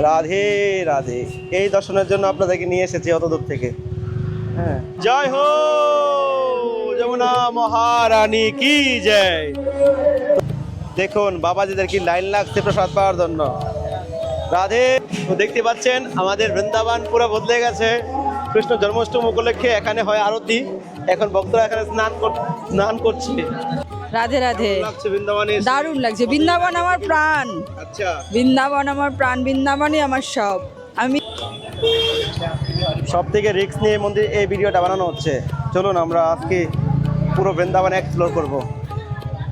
রাধে রাধে। এই দর্শনের জন্য আপনাদেরকে নিয়ে এসেছি অত দূর থেকে। হ্যাঁ। জয় হো! যমুনা মহারানী কি জয়! দেখুন বাবাজিদের কি লাইন লাগছে প্রসাদ পাওয়ার জন্য। রাধে তো দেখতে পাচ্ছেন আমাদের বৃন্দাবন পুরো বদলে গেছে। কৃষ্ণ জন্মাষ্টমী উপলক্ষে এখানে হয় আরতি। এখন ভক্তরা এখানে স্নান কর- স্নান করছে। রাধে রাধে। বৃন্দাবনে দারুণ লাগছে। বৃন্দাবন আমার প্রাণ। আচ্ছা। বৃন্দাবন আমার প্রাণ বৃন্দাবনই আমার সব। আমি সব থেকে রিস্ক নিয়ে মন্দির এই ভিডিওটা বানানো হচ্ছে। চলুন আমরা আজকে পুরো বৃন্দাবন এক্সপ্লোর করব।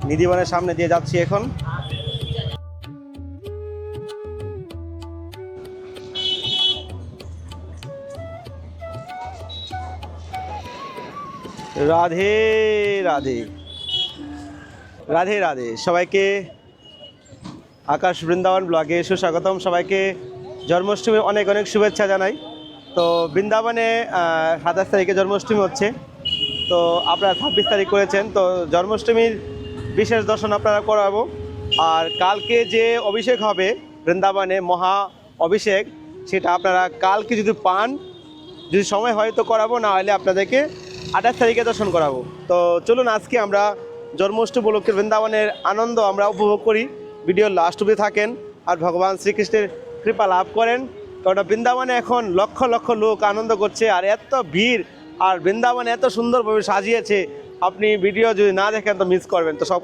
নিধিবনের সামনে দিয়ে যাচ্ছি এখন। রাধে রাধে। রাধে রাধে। সবাইকে আকাশ বৃন্দাবন ব্লগে সুস্বাগতম। সবাইকে জন্মাষ্টমীর অনেক অনেক শুভেচ্ছা জানাই। তো বৃন্দাবনে সাতাশ তারিখে জন্মাষ্টমী হচ্ছে। তো আপনারা ছাব্বিশ তারিখ করেছেন। তো জন্মাষ্টমীর বিশেষ দর্শন আপনারা করাবো। আর কালকে যে অভিষেক হবে বৃন্দাবনে, মহা অভিষেক, সেটা আপনারা কালকে যদি পান, যদি সময় হয় তো করাবো, না হলে আপনাদেরকে আঠাশ তারিখে দর্শন করাবো। তো চলুন আজকে আমরা জন্মাষ্টমী উপলক্ষে বৃন্দাবনের আনন্দ আমরা উপভোগ করি। ভিডিও লাস্ট অব্দি থাকেন আর ভগবান শ্রীকৃষ্ণের কৃপা লাভ করেন। কারণ বৃন্দাবনে এখন লক্ষ লক্ষ লোক আনন্দ করছে আর এত ভিড় আর বৃন্দাবনে এত সুন্দরভাবে সাজিয়েছে। আপনি ভিডিও যদি না দেখেন তো মিস করবেন তো সব।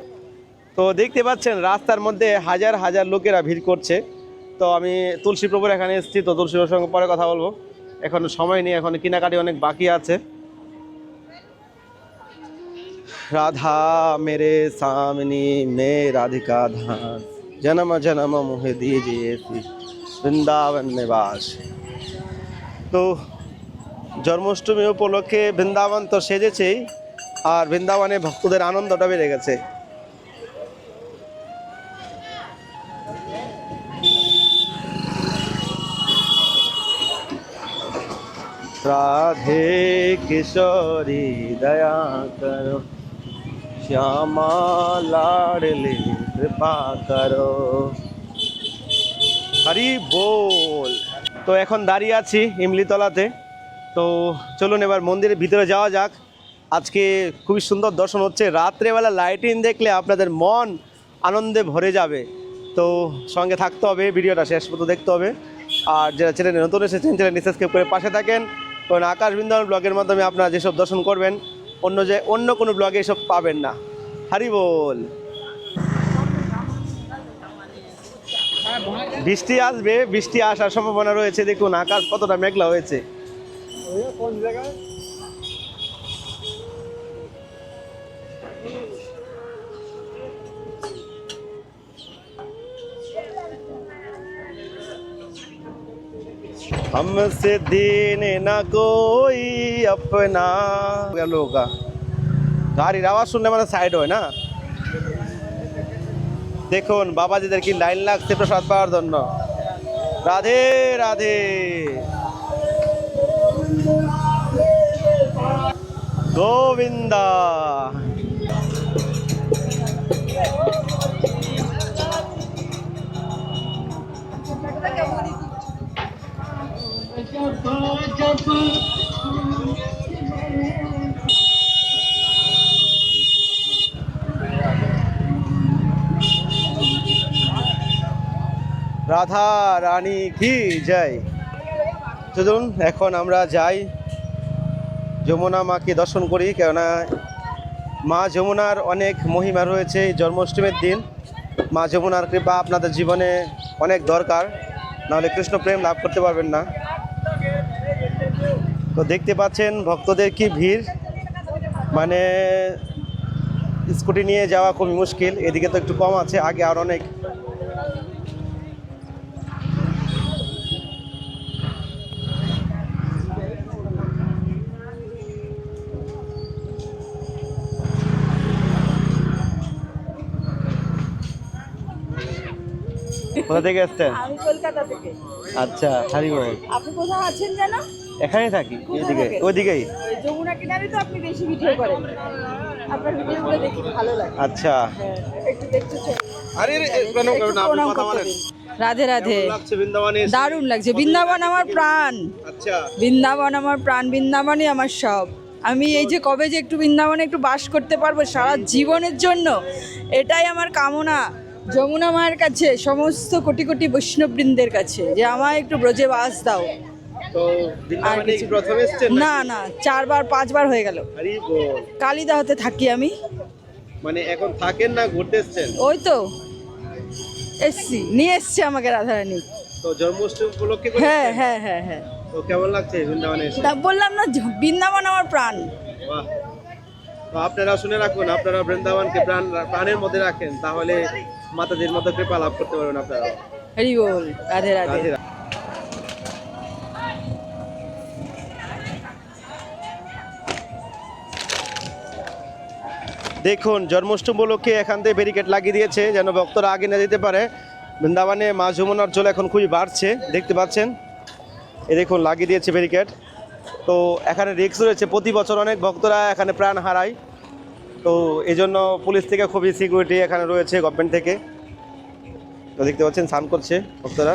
তো দেখতে পাচ্ছেন রাস্তার মধ্যে হাজার হাজার লোকেরা ভিড় করছে। তো আমি তুলসী প্রভুর এখানে এসেছি, তো তুলসী প্রভুর সঙ্গে পরে কথা বলব। এখন সময় নেই, এখন কেনাকাটি অনেক বাকি আছে। রাধা মেরে সামনে মে রাধিকা ধান জনম জনম মুহে দিজিয়ে বৃন্দাবন নিবাস তো জন্মাষ্টমী উপলক্ষে বৃন্দাবন তো সেজেছেই আর বৃন্দাবনে ভক্তদের আনন্দটা বেড়ে গেছে। রাধে কিশোরী, দয়া করো। শ্যামা লাডলি কৃপা করো। হরি বল। তো এখন দাঁড়িয়ে আছি ইমলিতলাতে। তো চলুন এবার মন্দিরের ভিতরে যাওয়া যাক। আজকে খুবই সুন্দর দর্শন হচ্ছে। রাত্রেবেলা লাইটিং দেখলে আপনাদের মন আনন্দে ভরে যাবে। তো সঙ্গে থাকতে হবে, ভিডিওটা শেষ পর্যন্ত দেখতে হবে। আর যারা চ্যানেলে নতুন এসেছেন চ্যানেল সাবস্ক্রাইব করে পাশে থাকেন। কারণ আকাশ বৃন্দাবন ব্লগের মাধ্যমে আপনারা যেসব দর্শন করবেন অন্য যে অন্য কোনো ব্লগে এসব পাবেন না। হারি বল। বৃষ্টি আসবে, বৃষ্টি আসার সম্ভাবনা রয়েছে। দেখুন, আকাশ কতটা মেঘলা হয়েছে। हमसे दिन ना कोई अपना लोगों का গাড়ির আওয়াজ শুনলে মানে সাইড হয় না দেখুন বাবাজিদের কি লাইন লাগছে প্রসাদ পাওয়ার জন্য রাধে রাধে গোবিন্দা রাধা রানী কি জয়? চলুন, এখন আমরা যাই। যমুনা মাকে দর্শন করি, কেননা মা যমুনার অনেক মহিমা রয়েছে এই জন্মাষ্টমীর দিন। মা যমুনার কৃপা আপনাদের জীবনে অনেক দরকার। নাহলে কৃষ্ণ প্রেম লাভ করতে পারবেন না। তো দেখতে পাচ্ছেন ভক্তদের কি ভিড়। মানে স্কুটি নিয়ে যাওয়া খুবই মুশকিল এদিকে তো একটু কম আছে আগে আর অনেক। কোথা থেকে এসছেন? আমি কলকাতা থেকে। আচ্ছা হারিবল আপনি কোথাও আছেন যেন? এখানেই থাকি এদিকে থেকে? ওইদিকেই। যমুনা কিনারে তো আপনি বেশি ভিডিও করেন। আপনার ভিডিওগুলো দেখি ভালো লাগে। আচ্ছা। হ্যাঁ একটু দেখতে চাই। আরে কথা বলেন। রাধে রাধে? দারুণ লাগছে। বৃন্দাবন আমার প্রাণ। আচ্ছা। বৃন্দাবন আমার প্রাণ বৃন্দাবনই আমার সব। আমি এই যে কবে যে একটু বৃন্দাবনে একটু বাস করতে পারব সারা জীবনের জন্য এটাই আমার কামনা। যমুনা মায়ের কাছে সমস্ত কোটি কোটি বৈষ্ণববৃন্দের কাছে যে আমায় একটু ব্রজে বাস দাও। এসেছেন না না চারবার পাঁচবার হয়ে গেল। কালিদাহতে থাকি আমি। মানে এখন থাকেন না ঘুরতে এসেছেন? ওই তো। এসছি নিয়ে এসছে আমাকে রাধারানী। তো জন্মাষ্টমী উপলক্ষে হ্যাঁ হ্যাঁ হ্যাঁ হ্যাঁ। তো কেমন লাগছে বৃন্দাবনে এসে? বললাম না বৃন্দাবন আমার প্রাণ। বাহ। তো আপনারা শুনে রাখুন আপনারা বৃন্দাবনকে প্রাণ প্রাণের মধ্যে রাখেন তাহলে মাতাজির মতো কৃপা লাভ করতে পারবেন আপনারা হরি বল রাধে রাধে। দেখুন, জন্মাষ্টমী উপলক্ষে এখান থেকে ব্যারিকেড লাগিয়ে দিয়েছে, যেন ভক্তরা আগে না যেতে পারে। বৃন্দাবনে মা যমুনার জল এখন খুবই বাড়ছে, দেখতে পাচ্ছেন? এ দেখুন, লাগিয়ে দিয়েছে ব্যারিকেড তো এখানে রিক্স রয়েছে, প্রতি বছর অনেক ভক্তরা এখানে প্রাণ হারায়। তো এই জন্য পুলিশ থেকে খুবই সিকিউরিটি এখানে রয়েছে গভর্নমেন্ট থেকে। তো দেখতে পাচ্ছেন, স্নান করছে ভক্তরা।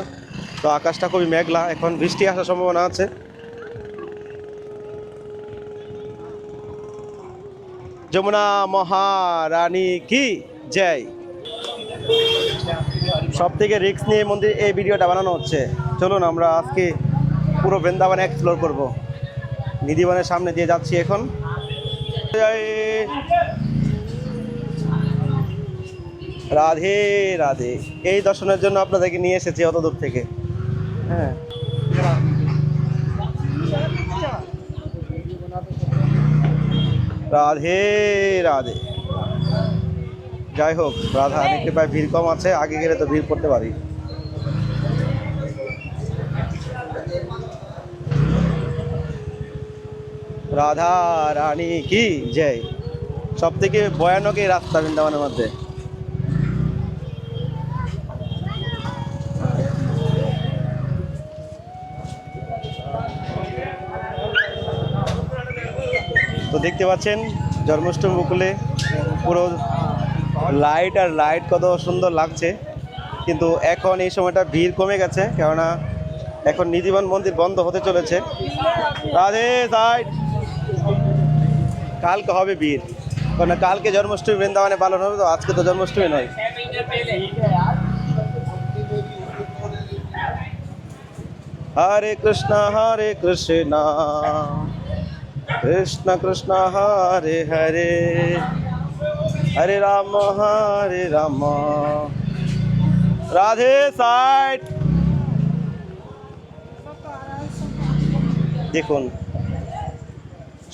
তো আকাশটা খুবই মেঘলা, এখন বৃষ্টি আসার সম্ভাবনা আছে। যমুনা মহারানী কি জয়। সব থেকে রিক্স নিয়ে মন্দির এই ভিডিওটা বানানো হচ্ছে। চলুন আমরা আজকে পুরো বৃন্দাবন এক্সপ্লোর করব। নিধিবনের সামনে দিয়ে যাচ্ছি এখন। রাধে রাধে। এই দর্শনের জন্য আপনাদেরকে নিয়ে এসেছি অত দূর থেকে। হ্যাঁ। রাধে রাধে। যাই হোক রাধা দেখতে পাই ভিড় কম আছে আগে গেলে তো ভিড় করতে পারি। রাধা রানী কি? জয়। সব থেকে ভয়ানক এই রাস্তা বৃন্দাবনের মধ্যে। দেখতে পাচ্ছেন, জন্মাষ্টমী উপকূলে পুরো লাইট আর লাইট কত সুন্দর লাগছে। কিন্তু এখন এই সময়টা ভিড় কমে গেছে, কেননা এখন নিধিবন মন্দির বন্ধ হতে চলেছে। রাধে সাইড কালকে হবে ভিড় কারণ কালকে জন্মাষ্টমী, বৃন্দাবনে পালন হবে, তো আজকে তো জন্মাষ্টমী নয়। হরে কৃষ্ণ হরে কৃষ্ণ। কৃষ্ণ কৃষ্ণ হরে হরে। হরে রাম হরে রাম। রাধে সাইড দেখুন,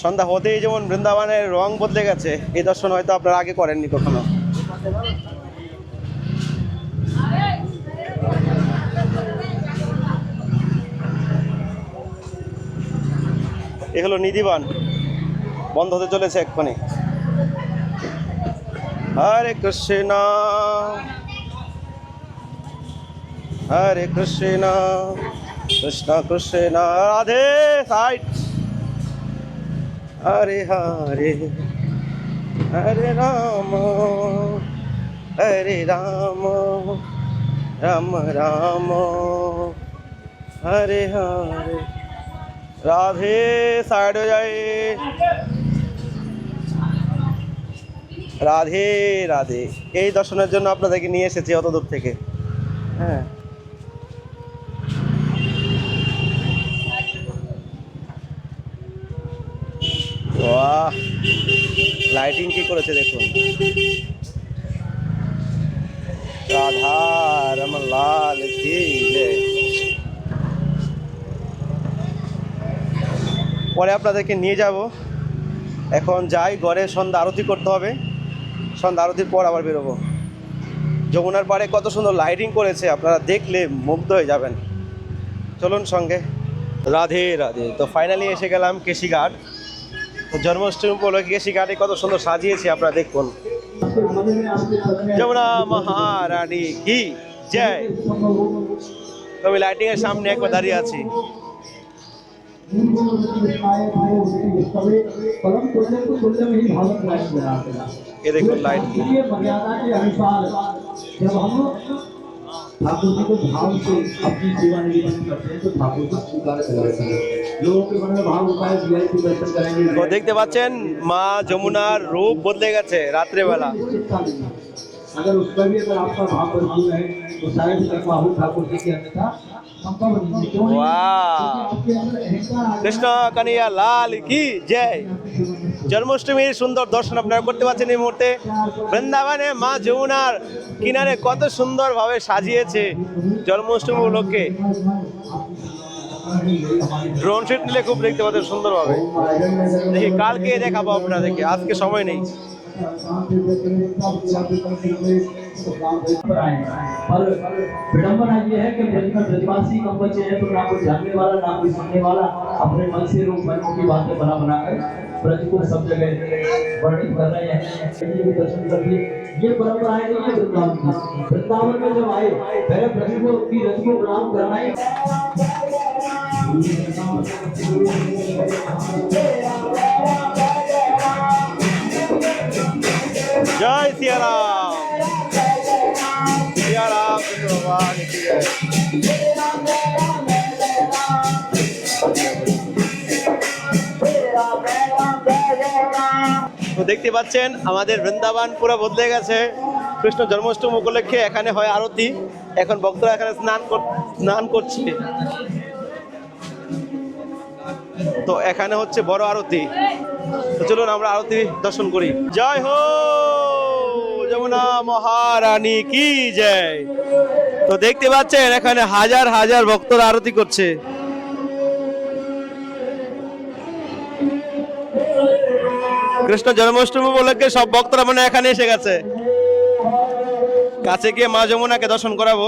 সন্ধ্যা হতেই যেমন বৃন্দাবনের রং বদলে গেছে, এই দর্শন হয়তো আপনারা আগে করেননি কখনো। এ হলো নিধিবান। বন্ধ হতে চলেছে এক্ষুনি। হরে কৃষ্ণ। হরে কৃষ্ণ। কৃষ্ণ কৃষ্ণ। রাধে সাইড হরে হরে। হরে রাম। হরে রাম। রাম রাম। হরে হরে। রাধে সাইড হয়ে যায় রাধে রাধে। এই দর্শনের জন্য আপনাদেরকে নিয়ে এসেছি অত দূর থেকে। হ্যাঁ। বাহ। লাইটিং কি করেছে দেখুন। রাধা রমন লাল কি জয়। পরে আপনাদেরকে নিয়ে যাব। এখন যাই, ঘরে সন্ধ্যা আরতি করতে হবে। সন্ধ্যা আরতির পর আবার বেরোবো। যমুনার পাড়ে কত সুন্দর লাইটিং করেছে, আপনারা দেখলে মুগ্ধ হয়ে যাবেন। চলুন সঙ্গে। রাধে রাধে। তো ফাইনালি এসে গেলাম কেশিঘাট। জন্মাষ্টমী উপলক্ষে কেশিঘাটে কত সুন্দর সাজিয়েছে, আপনারা দেখুন। যমুনা মহারানী কি? জয়। তো আমি লাইটিং এর সামনে একবার দাঁড়িয়ে আছি। परम पुण्य को तुल्य में ही भावक लाइट लगाते हैं এ দেখুন লাইট इसलिए मर्यादा के अनुसार जब हम ठाकुर जी को भाव से अपनी सेवा निवेदन करते हैं तो ठाकुर जी स्वीकार कर लेते हैं लोगों के मन में भाव होता है वीआईपी दर्शन তো करेंगे দেখতে পাচ্ছেন মা যমুনার রূপ বদলে গেছে রাত্রেবেলা चिंता नहीं है। अगर उस पर भी अगर आपका भाव परिपूर्ण है तो शायद तक बाबू ठाकुर जी के अन्यथा संभव नहीं है क्यों नहीं? वाह। क्योंकि आपके अंदर अहंकार आ गया। কৃষ্ণ কানিয়া লাল কি জয় জন্মাষ্টমীর সুন্দর দর্শন আপনারা করতে পারছেন এই মুহূর্তে বৃন্দাবনে মা যমুনার কিনারে কত সুন্দরভাবে সাজিয়েছে জন্মাষ্টমী উপলক্ষে ড্রোন শুট নিলে খুব দেখতে পাচ্ছেন সুন্দরভাবে দেখি কালকে দেখাবো আপনাদেরকে আজকে সময় নেই पर विडम्बना ये है कि ब्रजवासी कम बचे हैं तो ना कोई जानने वाला, ना कोई सुनने वाला, अपने मन से रूप मनों की बातें बना बना कर ब्रज को सब जगह वर्णित कर रहे हैं। दर्शन कर लिए ये परंपराएँ नहीं है वृंदावन की। वृंदावन में जब आए, पहले ब्रज को की रथ को प्रणाम करना ही। জয় সিয়ারাম। সিয়ারাম ভগবান তো দেখতে পাচ্ছেন, আমাদের বৃন্দাবন পুরো বদলে গেছে। কৃষ্ণ জন্মাষ্টমী উপলক্ষে এখানে হয় আরতি। এখন ভক্তরা এখানে স্নান স্নান করছে। তো এখানে হচ্ছে বড় আরতি। তো চলুন আমরা আরতি দর্শন করি। জয় হো যমুনা মহারানী, কি জয়? তো দেখতে পাচ্ছেন, এখানে হাজার হাজার ভক্তরা আরতি করছে। কৃষ্ণ জন্মাষ্টমী উপলক্ষে সব ভক্তরা মানে এখানে এসে গেছে। কাছে গিয়ে মা যমুনাকে দর্শন করাবো।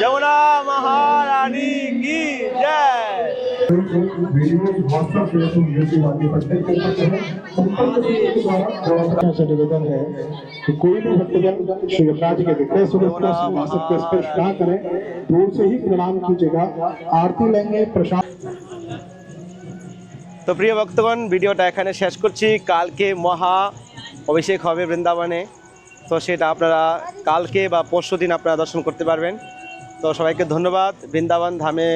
যমুনা মহারানী কি জয় से निवेदन है कि कोई भी भक्तजन श्री यमराज के विक्रय सुरत को स्पर्श ना करें दूर से ही प्रणाम कीजिएगा आरती लेंगे प्रसाद তো প্রিয় ভক্তগণ ভিডিওটা এখানে শেষ করছি কালকে মহা অভিষেক হবে বৃন্দাবনে তো সেটা আপনারা কালকে বা পরশু দিন আপনারা দর্শন করতে পারবেন। তো সবাইকে ধন্যবাদ। বৃন্দাবন ধামে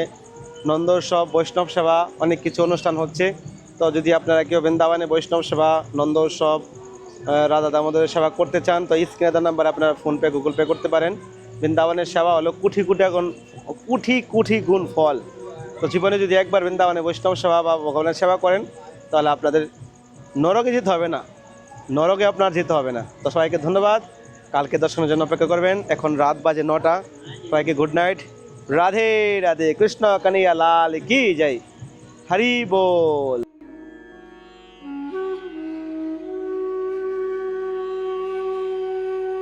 নন্দোৎসব বৈষ্ণব সেবা অনেক কিছু অনুষ্ঠান হচ্ছে। তো যদি আপনারা কেউ বৃন্দাবনে বৈষ্ণব সেবা নন্দ উৎসব আহ, রাধা দামোদরের সেবা করতে চান তো স্ক্রিনে নাম্বারে আপনারা ফোনপে গুগল পে করতে পারেন। বৃন্দাবনের সেবা হলো কুঠি কুটি গুণ কুঠি কুঠি গুণ ফল। তো জীবনে যদি একবার বৃন্দাবনে বৈষ্ণব সেবা বা ভগবানের সেবা করেন তাহলে আপনাদের নরকে যেতে হবে না। নরকে আপনার যেতে হবে না। তো সবাইকে ধন্যবাদ। কালকে দর্শনের জন্য অপেক্ষা করবেন। এখন রাত বাজে নটা। সবাইকে গুড নাইট। রাধে রাধে। কৃষ্ণ কানিয়া লাল। কি যাই হরি বল।